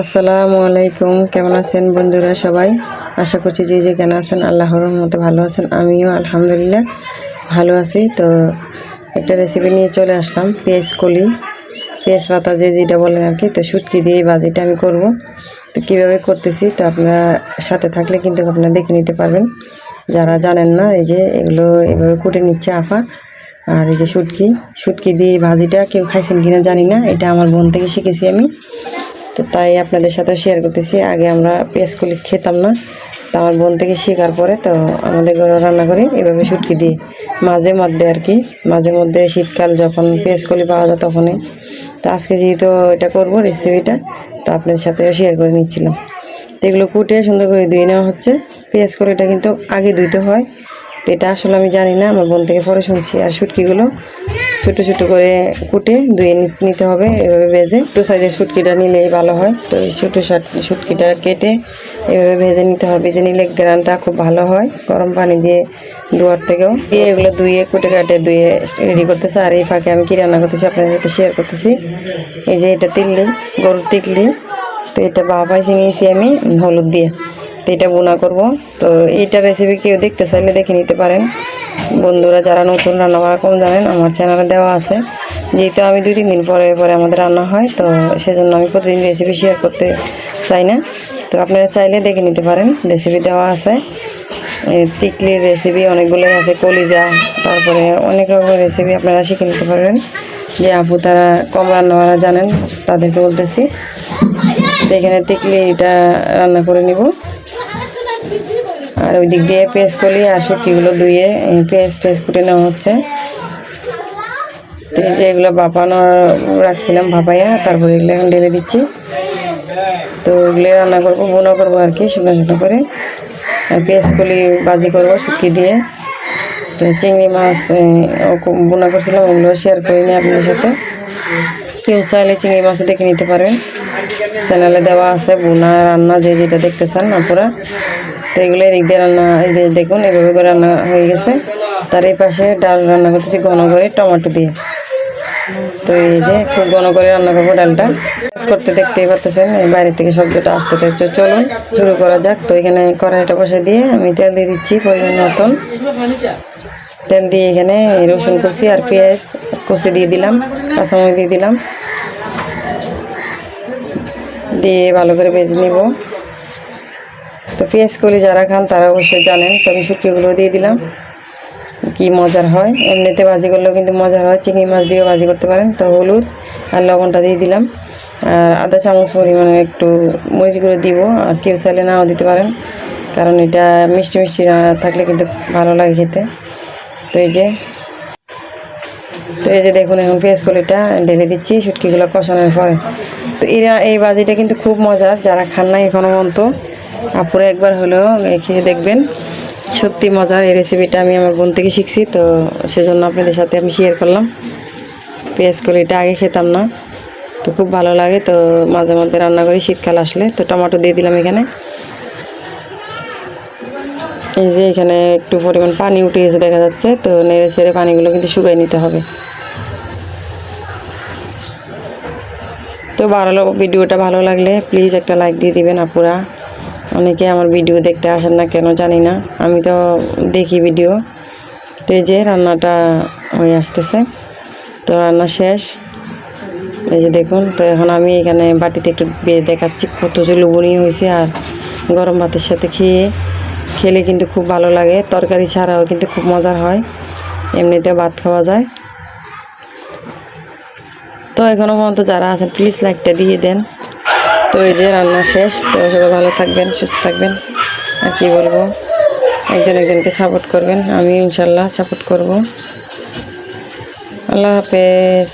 আসসালামু আলাইকুম। কেমন আছেন বন্ধুরা সবাই? আশা করছি যে যে কেন আছেন আল্লাহর মতো ভালো আছেন। আমিও আলহামদুলিল্লাহ ভালো আছি। তো একটা রেসিপি নিয়ে চলে আসলাম, পেঁয়াজ কলি। পেঁয়াজ পাতা যে যেটা বলেন আর কি, তো শুটকি দিয়ে এই বাজিটা আমি করব। তো কীভাবে করতেছি, তো আপনারা সাথে থাকলে কিন্তু আপনারা দেখে নিতে পারবেন। যারা জানেন না, এই যে এগুলো এভাবে কুটে নিচ্ছে আফা আর এই যে শুটকি। শুটকি দিয়ে ভাজিটা কেউ খাইছেন কিনা জানি না, এটা আমার বোন থেকে শিখেছি আমি। তো তাই আপনাদের সাথে শেয়ার করতেছি। আগে আমরা পেঁয়াজ কলি খেতাম না, তো আমার বোন থেকে শেখার পরে তো আমাদের ঘরে রান্না করি, এভাবে শুটকি দিয়ে মাঝে মধ্যে আর কি, মাঝে মধ্যে শীতকাল যখন পেঁয়াজ কলি পাওয়া যায় তখনই। তো আজকে যেহেতু এটা করব রেসিপিটা তো আপনাদের সাথে শেয়ার করে নিচ্ছিলাম। তো এগুলো কুটে সুন্দর করে ধুয়ে নেওয়া হচ্ছে। পেঁয়াজ কলিটা কিন্তু আগে ধুইতে হয় তো এটা আসলে আমি জানি না, আমার বোন থেকে পরে শুনছি। আর শুটকিগুলো ছোটো ছোটো করে কুটে ধুয়ে নিতে হবে এভাবে ভেজে। একটু সাইজের শুটকিটা নিলেই ভালো হয়। তো এই ছোটো শুটকিটা কেটে এভাবে ভেজে নিতে হবে। ভেজে নিলে গ্রানটা খুব ভালো হয় গরম পানি দিয়ে ধোয়ার থেকেও। দিয়ে এগুলো ধুয়ে, কুটে কাটে, ধুয়ে রেডি করতেছে। আর এই ফাঁকে আমি কী রান্না করতেছি আপনাদের সাথে শেয়ার করতেছি। এই যে এটা তিল্লি গরুর তিকলি তো এটা বাবাই চিনিয়েছি আমি হলুদ দিয়ে। তো এটা বোনা করব। তো এইটা রেসিপি কেউ দেখতে চাইলে দেখে নিতে পারেন। বন্ধুরা যারা নতুন রান্না করা কম জানেন, আমার চ্যানেলে দেওয়া আছে। যেহেতু আমি দুই তিন দিন পরে পরে আমাদের রান্না হয়, তো সেজন্য আমি প্রতিদিন রেসিপি শেয়ার করতে চাই না। তো আপনারা চাইলে দেখে নিতে পারেন রেসিপি দেওয়া আছে। এই তিকলির রেসিপি অনেকগুলোই আছে, কলিজা, তারপরে অনেক রকমের রেসিপি আপনারা শিখে নিতে পারবেন। যে আপু তারা কম রান্না করা জানেন, তাদেরকে বলতেছি। তো এখানে তিকলিটা রান্না করে নিব। আর ওই দিক দিয়ে পেঁয়াজ কলি আর শুটকিগুলো ধুয়ে পেঁয়াজ টেস্ট কুটে নেওয়া হচ্ছে। তো এই যে এগুলো বাপানো রাখছিলাম ভাপাইয়া, তারপরে এগুলো এখন ঢেলে দিচ্ছি। তো এগুলো রান্না করব বোনা করব আর কি, শুকনো শুকনো করে। আর পেঁয়াজ কলি বাজি করব শুটকি দিয়ে। তো চিংড়ি মাছ বোনা করছিলাম, ওগুলো শেয়ার করিনি আপনাদের সাথে। কেউ চাইলে চিংড়ি মাছও দেখে নিতে পারবেন চ্যানেলে দেওয়া আছে বোনা রান্না, যে যেটা দেখতে চান আপনারা তো এগুলো এদিক দিয়ে রান্না, এই যে দেখুন, এভাবে করে রান্না হয়ে গেছে। তার এই পাশে ডাল রান্না করতেছি ঘন করে টমেটো দিয়ে। তো এই যে খুব ঘন করে রান্না করব ডালটা। করতে দেখতেই পারতেছেন বাইরে থেকে শব্দটা আসতে থাকছে। চলুন, শুরু করা যাক। তো এখানে কড়াইটা বসে দিয়ে আমি তেল দিয়ে দিচ্ছি পরিমাণ মতন। তেল দিয়ে এখানে রসুন কুচি আর পেঁয়াজ কুচি দিয়ে দিলাম, কাঁচামরিচ দিয়ে দিলাম। দিয়ে ভালো করে ভেজে নিব। তো পেঁয়াজ কলি যারা খান তারা অবশ্যই জানেন। তো আমি শুটকিগুলো দিয়ে দিলাম। কি মজার হয়। এমনিতে ভাজি করলেও কিন্তু মজার হয়। চিংড়ি মাছ দিয়েও ভাজি করতে পারেন। তো হলুদ আর লবণটা দিয়ে দিলাম। আর আধা চামচ পরিমাণে একটু মরিচ গুঁড়ো দিব। আর কেউ চাইলে নাও দিতে পারেন। কারণ এটা মিষ্টি মিষ্টি থাকলে কিন্তু ভালো লাগে খেতে। তো এই যে, তো এই যে দেখুন এখন পেঁয়াজ কলিটা ঢেলে দিচ্ছি। শুটকিগুলো কষানোর পরে। তো এরা এই বাজিটা কিন্তু খুব মজার। যারা খান না এখনও পর্যন্ত। আপুরা একবার হলেও এ খেয়ে দেখবেন। সত্যি মজার এই রেসিপিটা আমি আমার বোন থেকে শিখছি, তো সেজন্য আপনাদের সাথে আমি শেয়ার করলাম। পেঁয়াজ কলিটা আগে খেতাম না, তো খুব ভালো লাগে, তো মাঝে মধ্যে রান্না করি, শীতকাল আসলে। তো টমেটো দিয়ে দিলাম এখানে। এই যে এখানে একটু পরিমাণ পানি উঠে গেছে দেখা যাচ্ছে, তো নেড়ে ছেড়ে পানিগুলো কিন্তু শুকাই নিতে হবে। তো ভালো ভিডিওটা ভালো লাগলে প্লিজ একটা লাইক দিয়ে দিবেন আপুরা। অনেকে আমার ভিডিও দেখতে আসেন না কেন জানি না। আমি তো দেখি ভিডিও। তো যে রান্নাটা হয়ে আসতেছে। তো রান্না শেষ। এই যে দেখুন, তো এখন আমি এখানে বাটিতে একটু দেখাচ্ছি কত যে লুবনীয় হয়েছে আর গরম ভাতের সাথে খেয়ে, খেলে কিন্তু খুব ভালো লাগে। তরকারি ছাড়াও কিন্তু খুব মজার হয়। এমনিতে ভাত খাওয়া যায়। তো এখনও পর্যন্ত যারা আছেন প্লিজ লাইকটা দিয়ে দেন। তো এই যে রান্না শেষ, তো সবাই ভালো থাকবেন, সুস্থ থাকবেন। আর কি বলব? একজন একজনকে সাপোর্ট করবেন আমি ইনশাল্লাহ সাপোর্ট করব। আল্লাহ হাফেজ।